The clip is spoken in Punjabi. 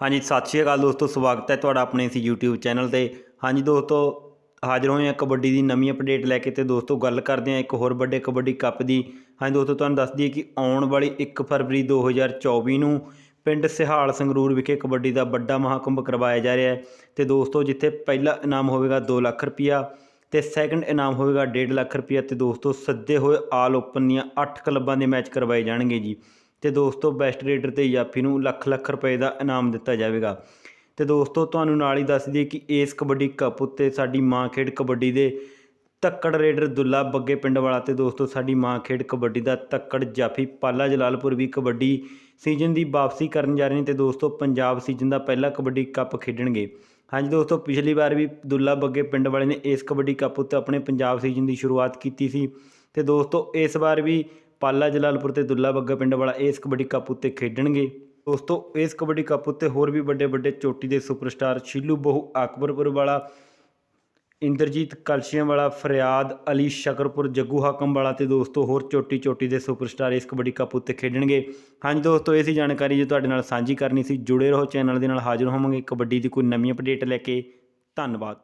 ਹਾਂਜੀ, ਸਤਿ ਸ਼੍ਰੀ ਅਕਾਲ ਦੋਸਤੋ, ਸਵਾਗਤ ਹੈ ਤੁਹਾਡਾ ਆਪਣੇ ਇਸ YouTube ਚੈਨਲ ਤੇ। ਹਾਂਜੀ ਦੋਸਤੋ, ਹਾਜ਼ਰ ਹੋਏ ਹਾਂ ਕਬੱਡੀ ਦੀ ਨਵੀਂ ਅਪਡੇਟ ਲੈ ਕੇ ਤੇ ਦੋਸਤੋ ਗੱਲ ਕਰਦੇ ਹਾਂ ਇੱਕ ਹੋਰ ਵੱਡੇ ਕਬੱਡੀ ਕੱਪ ਦੀ। ਹਾਂਜੀ ਦੋਸਤੋ, ਤੁਹਾਨੂੰ ਦੱਸ ਦਈਏ ਕਿ ਆਉਣ ਵਾਲੀ 1 ਫਰਵਰੀ 2024 ਨੂੰ ਪਿੰਡ ਸਿਹਾਲ ਸੰਗਰੂਰ ਵਿਖੇ ਕਬੱਡੀ ਦਾ ਵੱਡਾ ਮਹਾਕੁੰਭ ਕਰਵਾਇਆ ਜਾ ਰਿਹਾ ਹੈ ਤੇ ਦੋਸਤੋ, ਜਿੱਥੇ ਪਹਿਲਾ ਇਨਾਮ ਹੋਵੇਗਾ 2 ਲੱਖ ਰੁਪਿਆ ਤੇ ਸੈਕੰਡ ਇਨਾਮ ਹੋਵੇਗਾ 1.5 ਲੱਖ ਰੁਪਿਆ ਤੇ ਦੋਸਤੋ, ਸੱਦੇ ਹੋਏ ਆਲ ਓਪਨ ਦੀਆਂ 8 ਕਲੱਬਾਂ ਦੇ ਮੈਚ ਕਰਵਾਏ ਜਾਣਗੇ ਜੀ। ਤੇ ਦੋਸਤੋ ਬੈਸਟ ਰੇਡਰ ਤੇ ਜਾਫੀ ਨੂੰ ਲੱਖ ਲੱਖ ਰੁਪਏ ਦਾ ਇਨਾਮ ਦਿੱਤਾ ਜਾਵੇਗਾ। ਤੇ ਦੋਸਤੋ ਤੁਹਾਨੂੰ ਨਾਲ ਹੀ ਦੱਸ ਦਈਏ ਕਿ ਇਸ ਕਬੱਡੀ ਕੱਪ ਉੱਤੇ ਸਾਡੀ ਮਾਂ ਖੇਡ ਕਬੱਡੀ ਦੇ ਤੱਕੜ ਰੇਡਰ ਦੁੱਲਾ ਬੱਗੇ ਪਿੰਡ ਵਾਲਾ ਤੇ ਦੋਸਤੋ ਸਾਡੀ ਮਾਂ ਖੇਡ ਕਬੱਡੀ ਦਾ ਤੱਕੜ ਜਾਫੀ ਪਾਲਾ ਜਲਾਲਪੁਰ ਵੀ ਕਬੱਡੀ ਸੀਜ਼ਨ ਦੀ ਵਾਪਸੀ ਕਰਨ ਜਾ ਰਹੇ ਨੇ ਤੇ ਦੋਸਤੋ ਪੰਜਾਬ ਸੀਜ਼ਨ ਦਾ ਪਹਿਲਾ ਕਬੱਡੀ ਕੱਪ ਖੇਡਣਗੇ। ਹਾਂਜੀ ਦੋਸਤੋ, ਪਿਛਲੀ ਵਾਰ ਵੀ ਦੁੱਲਾ ਬੱਗੇ ਪਿੰਡ ਵਾਲੇ ਨੇ ਇਸ ਕਬੱਡੀ ਕੱਪ ਉੱਤੇ ਆਪਣੇ ਪੰਜਾਬ ਸੀਜ਼ਨ ਦੀ ਸ਼ੁਰੂਆਤ ਕੀਤੀ ਸੀ। ਤੇ ਦੋਸਤੋ ਇਸ ਵਾਰ ਵੀ ਪਾਲਾ ਜਲਾਲਪੁਰ ਤੇ ਦੁੱਲਾ ਬੱਗਾ ਪਿੰਡ ਵਾਲਾ ਇਸ ਕਬੱਡੀ ਕੱਪ ਉੱਤੇ ਖੇਡਣਗੇ। ਦੋਸਤੋ, ਇਸ ਕਬੱਡੀ ਕੱਪ ਉੱਤੇ ਹੋਰ ਵੀ ਵੱਡੇ ਵੱਡੇ ਚੋਟੀ ਦੇ ਸੁਪਰਸਟਾਰ ਸ਼ੀਲੂ ਬਹੁ, ਅਕਬਰਪੁਰ ਵਾਲਾ, ਇੰਦਰਜੀਤ ਕਲਸ਼ੀਆਂ ਵਾਲਾ, ਫਰਿਆਦ ਅਲੀ ਸ਼ਕਰਪੁਰ, ਜੱਗੂ ਹਾਕਮ ਵਾਲਾ ਤੇ ਦੋਸਤੋ ਹੋਰ ਚੋਟੀ ਚੋਟੀ ਦੇ ਸੁਪਰਸਟਾਰ ਇਸ ਕਬੱਡੀ ਕੱਪ ਉੱਤੇ ਖੇਡਣਗੇ। ਹਾਂਜੀ ਦੋਸਤੋ, ਇਹ ਸੀ ਜਾਣਕਾਰੀ ਜੋ ਤੁਹਾਡੇ ਨਾਲ ਸਾਂਝੀ ਕਰਨੀ ਸੀ। ਜੁੜੇ ਰਹੋ ਚੈਨਲ ਦੇ ਨਾਲ ਹਾਜ਼ਰ ਹੋਵਾਂਗੇ। ਕਬੱਡੀ ਦੀ ਕੋਈ ਨਵੀਂ ਅਪਡੇਟ ਲੈ ਕੇ ਧੰਨਵਾਦ।